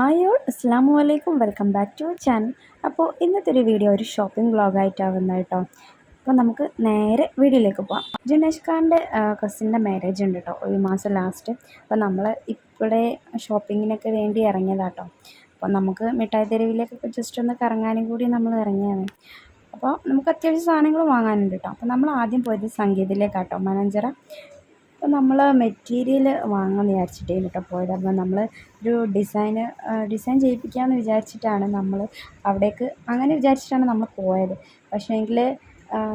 അസ്സാം അലൈക്കും. Welcome back to channel. അപ്പോൾ ഇന്നത്തെ ഒരു വീഡിയോ ഒരു ഷോപ്പിംഗ് വ്ളോഗായിട്ടാണ് വന്നത് കേട്ടോ. അപ്പോൾ നമുക്ക് നേരെ വീഡിയോയിലേക്ക് പോകാം ജിനേഷ് ഖാന്റെ കസിന്റെ മാരേജ് ഉണ്ട് കേട്ടോ ഒരു മാസം ലാസ്റ്റ് അപ്പോൾ നമ്മൾ ഇവിടെ ഷോപ്പിങ്ങിനൊക്കെ വേണ്ടി ഇറങ്ങിയതാട്ടോ അപ്പോൾ നമുക്ക് മിഠായി തെരുവിലേക്കൊക്കെ ജസ്റ്റ് ഒന്ന് കറങ്ങാനും കൂടി നമ്മൾ ഇറങ്ങിയാണ്. അപ്പോൾ നമുക്ക് അത്യാവശ്യം സാധനങ്ങൾ വാങ്ങാനുണ്ട് കേട്ടോ. അപ്പോൾ നമ്മൾ ആദ്യം പോയത് സംഗീതത്തിലേക്കാട്ടോ മനഞ്ചിറ. അപ്പോൾ നമ്മൾ മെറ്റീരിയൽ വാങ്ങാമെന്ന് വിചാരിച്ചിട്ടേ കേട്ടോ പോയത്. അപ്പം നമ്മൾ ഒരു ഡിസൈന് ഡിസൈൻ ചെയ്യിപ്പിക്കാമെന്ന് വിചാരിച്ചിട്ടാണ് നമ്മൾ അവിടേക്ക് അങ്ങനെ വിചാരിച്ചിട്ടാണ് നമ്മൾ പോയത്. പക്ഷേങ്കിൽ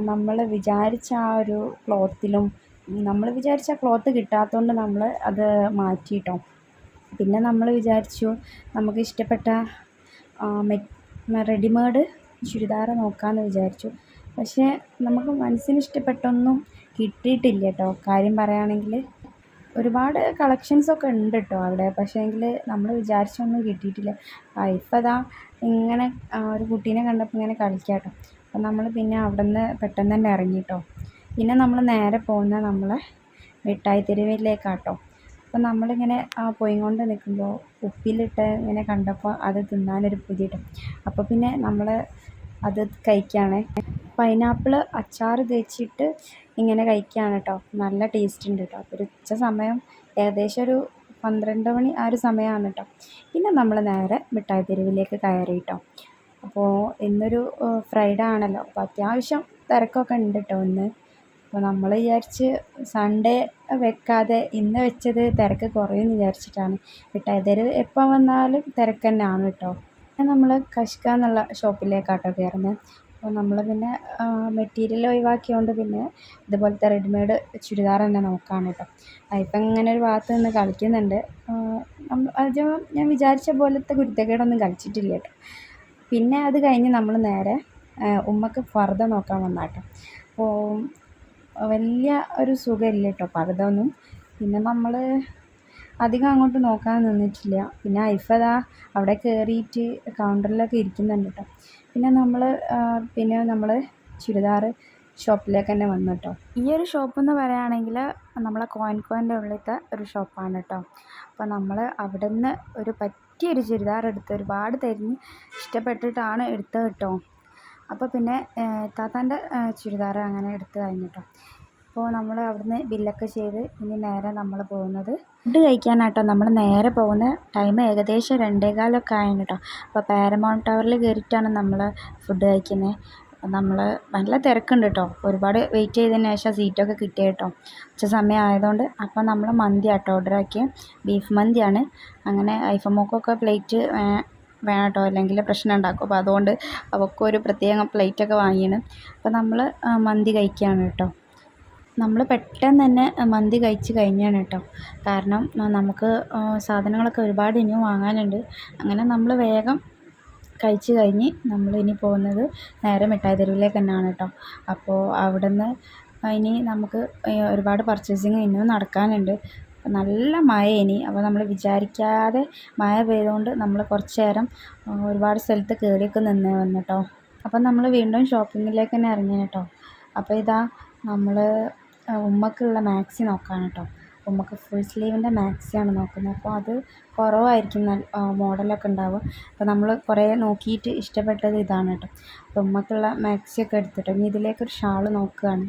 നമ്മൾ വിചാരിച്ച ആ ഒരു ക്ലോത്തിലും നമ്മൾ വിചാരിച്ച ക്ലോത്ത് കിട്ടാത്തതുകൊണ്ട് നമ്മൾ അത് മാറ്റി കേട്ടോ പിന്നെ നമ്മൾ വിചാരിച്ചു നമുക്ക് ഇഷ്ടപ്പെട്ട റെഡിമേഡ് ചുരിദാർ നോക്കാമെന്ന് വിചാരിച്ചു. പക്ഷേ നമുക്ക് മനസ്സിന് ഇഷ്ടപ്പെട്ടൊന്നും കിട്ടിയിട്ടില്ല കേട്ടോ കാര്യം പറയുകയാണെങ്കിൽ ഒരുപാട് കളക്ഷൻസൊക്കെ ഉണ്ട് കേട്ടോ അവിടെ. പക്ഷേങ്കിൽ നമ്മൾ വിചാരിച്ചൊന്നും കിട്ടിയിട്ടില്ല. ഇപ്പം അതാ ഇങ്ങനെ ഒരു കുട്ടീനെ കണ്ടപ്പോൾ ഇങ്ങനെ കളിക്കാം കേട്ടോ അപ്പം നമ്മൾ പിന്നെ അവിടെ നിന്ന് പെട്ടെന്ന് തന്നെ ഇറങ്ങി കേട്ടോ പിന്നെ നമ്മൾ നേരെ പോകുന്ന നമ്മളെ മിഠായി തെരുവിലേക്കാട്ടോ. അപ്പം നമ്മളിങ്ങനെ പോയിക്കൊണ്ട് നിൽക്കുമ്പോൾ ഉപ്പിലിട്ട് ഇങ്ങനെ കണ്ടപ്പോൾ അത് തിന്നാനൊരു പുതിയിട്ടും അപ്പോൾ പിന്നെ നമ്മൾ അത് കഴിക്കുകയാണ് പൈനാപ്പിൾ അച്ചാർ തേച്ചിട്ട് ഇങ്ങനെ കഴിക്കുകയാണ് കേട്ടോ നല്ല ടേസ്റ്റ് ഉണ്ട് കേട്ടോ അപ്പോൾ ഒരു ഉച്ച സമയം ഏകദേശം ഒരു പന്ത്രണ്ട് മണി ആ ഒരു സമയമാണ് കേട്ടോ പിന്നെ നമ്മൾ നേരെ മിഠായി തെരുവിലേക്ക് കയറി കേട്ടോ അപ്പോൾ ഇന്നൊരു ഫ്രൈഡേ ആണല്ലോ. അപ്പോൾ അത്യാവശ്യം തിരക്കൊക്കെ ഉണ്ട് കേട്ടോ ഇന്ന്. അപ്പോൾ നമ്മൾ വിചാരിച്ച് സൺഡേ വെക്കാതെ ഇന്ന് വെച്ചത് തിരക്ക് കുറയുമെന്ന് വിചാരിച്ചിട്ടാണ്. മിഠായി തെരുവ് എപ്പോൾ വന്നാലും തിരക്ക് തന്നെയാണ് കേട്ടോ നമ്മൾ കഷ്ക എന്നുള്ള ഷോപ്പിലേക്കാട്ടോ കയറുന്നത് അപ്പോൾ നമ്മൾ പിന്നെ മെറ്റീരിയൽ ഒഴിവാക്കിയതുകൊണ്ട് പിന്നെ ഇതുപോലത്തെ റെഡിമെയ്ഡ് ചുരിദാർ തന്നെ നോക്കുകയാണ് കേട്ടോ. ഇപ്പം ഇങ്ങനെ ഒരു ഭാഗത്ത് നിന്ന് കളിക്കുന്നുണ്ട്. ആദ്യം ഞാൻ വിചാരിച്ച പോലത്തെ കുരുത്തക്കേടൊന്നും കളിച്ചിട്ടില്ല കേട്ടോ. പിന്നെ അത് കഴിഞ്ഞ് നമ്മൾ നേരെ ഉമ്മക്ക് ഫർദ നോക്കാൻ വന്നാട്ടോ അപ്പോൾ വലിയ ഒരു സുഖമില്ല കേട്ടോ ഫർദ ഒന്നും. പിന്നെ നമ്മൾ അധികം അങ്ങോട്ട് നോക്കാൻ നിന്നിട്ടില്ല. പിന്നെ ഐഫതാ അവിടെ കയറിയിട്ട് കൗണ്ടറിലൊക്കെ ഇരിക്കുന്നുണ്ട് കേട്ടോ പിന്നെ നമ്മൾ പിന്നെ നമ്മൾ ചുരിദാർ ഷോപ്പിലേക്ക് തന്നെ വന്നു കേട്ടോ ഈ ഒരു ഷോപ്പ് എന്ന് പറയുകയാണെങ്കിൽ നമ്മളെ കോയൻകോന്റെ ഉള്ളിലത്തെ ഒരു ഷോപ്പാണ് കേട്ടോ അപ്പോൾ നമ്മൾ അവിടെ നിന്ന് ഒരു പറ്റിയൊരു ചുരിദാർ എടുത്ത് ഒരുപാട് തിരിഞ്ഞ് ഇഷ്ടപ്പെട്ടിട്ടാണ് എടുത്തത് കേട്ടോ അപ്പോൾ പിന്നെ താത്താന്റെ ചുരിദാർ അങ്ങനെ എടുത്ത് കഴിഞ്ഞു കേട്ടോ അപ്പോൾ നമ്മൾ അവിടുന്ന് ബില്ലൊക്കെ ചെയ്ത് ഇനി നേരെ നമ്മൾ പോകുന്നത് ഫുഡ് കഴിക്കാനാട്ടോ. നമ്മൾ നേരെ പോകുന്ന ടൈം ഏകദേശം രണ്ടേകാലൊക്കെ ആയിരുന്നു കേട്ടോ അപ്പോൾ പാരമൗണ്ട് ടവറിൽ കയറിയിട്ടാണ് നമ്മൾ ഫുഡ് കഴിക്കുന്നത് നമ്മൾ നല്ല തിരക്കുണ്ട് കേട്ടോ ഒരുപാട് വെയിറ്റ് ചെയ്തതിന് ശേഷം സീറ്റൊക്കെ കിട്ടിയ കേട്ടോ ഉച്ച സമയം ആയതുകൊണ്ട് അപ്പം നമ്മൾ മന്തി ആട്ടോ ഓർഡർ ആക്കിയ. ബീഫ് മന്തിയാണ്. അങ്ങനെ ഐഫമോക്കൊക്കെ പ്ലേറ്റ് വേണം കേട്ടോ അല്ലെങ്കിൽ പ്രശ്നം ഉണ്ടാക്കും. അപ്പോൾ അതുകൊണ്ട് അവൾക്കൊരു പ്രത്യേകം പ്ലേറ്റൊക്കെ വാങ്ങിയാണ്. അപ്പോൾ നമ്മൾ മന്തി കഴിക്കുകയാണ് കേട്ടോ നമ്മൾ പെട്ടെന്ന് തന്നെ മന്തി കഴിച്ച് കഴിഞ്ഞാണ് കേട്ടോ. കാരണം നമുക്ക് സാധനങ്ങളൊക്കെ ഒരുപാട് ഇനിയും വാങ്ങാനുണ്ട്. അങ്ങനെ നമ്മൾ വേഗം കഴിച്ച് കഴിഞ്ഞ് നമ്മൾ ഇനി പോകുന്നത് നേരെ മിഠായി തെരുവിലേക്ക് തന്നെയാണ് കേട്ടോ. അപ്പോൾ അവിടെ നിന്ന് ഇനി നമുക്ക് ഒരുപാട് പർച്ചേസിങ് ഇനിയും നടക്കാനുണ്ട്. നല്ല മഴ ഇനി. അപ്പോൾ നമ്മൾ വിചാരിക്കാതെ മഴ പെയ്തുകൊണ്ട് നമ്മൾ കുറച്ച് നേരം ഒരുപാട് സ്ഥലത്ത് കയറിയൊക്കെ നിന്ന് വന്നു കേട്ടോ. അപ്പം നമ്മൾ വീണ്ടും ഷോപ്പിങ്ങിലേക്ക് തന്നെ ഇറങ്ങി കേട്ടോ. അപ്പോൾ ഇതാ നമ്മൾ ഉമ്മക്കുള്ള മാക്സി നോക്കുകയാണ് കേട്ടോ ഉമ്മക്ക് ഫുൾ സ്ലീവിന്റെ മാക്സിയാണ് നോക്കുന്നത്. അപ്പോൾ അത് കുറവായിരിക്കും മോഡലൊക്കെ ഉണ്ടാവുക. അപ്പോൾ നമ്മൾ കുറേ നോക്കിയിട്ട് ഇഷ്ടപ്പെട്ടത് ഇതാണ് കേട്ടോ അപ്പോൾ ഉമ്മക്കുള്ള മാക്സിയൊക്കെ എടുത്തിട്ട് ഇനി ഇതിലേക്കൊരു ഷാൾ നോക്കുകയാണ്.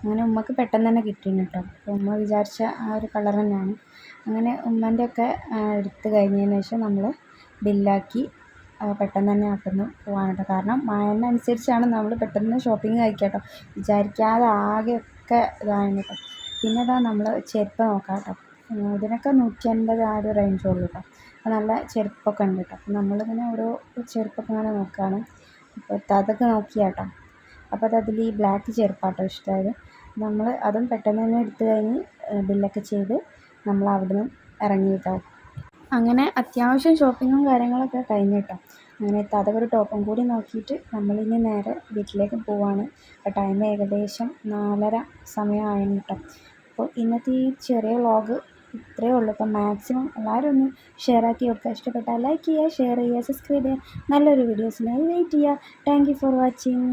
അങ്ങനെ ഉമ്മക്ക് പെട്ടെന്ന് തന്നെ കിട്ടിയിരുന്നു കേട്ടോ അപ്പോൾ ഉമ്മ വിചാരിച്ച ആ ഒരു കളർ തന്നെയാണ്. അങ്ങനെ ഉമ്മന്റെ ഒക്കെ എടുത്ത് കഴിഞ്ഞതിന് ശേഷം നമ്മൾ ബില്ലാക്കി പെട്ടെന്ന് തന്നെ ആക്കുന്നു കേട്ടോ കാരണം മഴേനനുസരിച്ചാണ് നമ്മൾ പെട്ടെന്ന് ഷോപ്പിംഗ് കഴിക്കുക കേട്ടോ വിചാരിക്കാതെ ആകെ ഒക്കെ ഇതാണ് കേട്ടോ പിന്നെ ഇതാ നമ്മൾ ചെരുപ്പ് നോക്കാം കേട്ടോ ഇതിനൊക്കെ നൂറ്റി അൻപത് ആ ഒരു റേഞ്ചേ ഉള്ളൂ കേട്ടോ അപ്പോൾ നല്ല ചെരുപ്പൊക്കെ ഉണ്ട് കേട്ടോ അപ്പോൾ നമ്മളിങ്ങനെ ഓരോ ചെരുപ്പൊക്കെ ഇങ്ങനെ നോക്കുകയാണ് അപ്പോൾ അതൊക്കെ നോക്കിയാ കേട്ടോ അപ്പോൾ അത് അതിൽ ഈ ബ്ലാക്ക് ചെരുപ്പാട്ടോ ഇഷ്ടമായത് നമ്മൾ അതും പെട്ടെന്ന് തന്നെ എടുത്തു കഴിഞ്ഞ് ബില്ലൊക്കെ ചെയ്ത് നമ്മൾ അവിടെ നിന്ന് ഇറങ്ങി അങ്ങനെ അത്യാവശ്യം ഷോപ്പിങ്ങും കാര്യങ്ങളൊക്കെ കഴിഞ്ഞു അങ്ങനെ എത്താതെ ഒരു ടോപ്പും കൂടി നോക്കിയിട്ട് നമ്മളിനി നേരെ വീട്ടിലേക്ക് പോവാണ്. അപ്പോൾ ടൈം ഏകദേശം നാലര സമയമായിരുന്നു കേട്ടോ അപ്പോൾ ഇന്നത്തെ ഈ ചെറിയ വ്ളോഗ് ഇത്രയേ ഉള്ളൂ. അപ്പം മാക്സിമം എല്ലാവരും ഒന്ന് ഷെയർ ആക്കി കൊടുക്കുക. ഇഷ്ടപ്പെട്ടാൽ ലൈക്ക് ചെയ്യുക ഷെയർ ചെയ്യുക സബ്സ്ക്രൈബ് ചെയ്യുക. നല്ലൊരു വീഡിയോസിനായി വെയിറ്റ് ചെയ്യുക. Thank for watching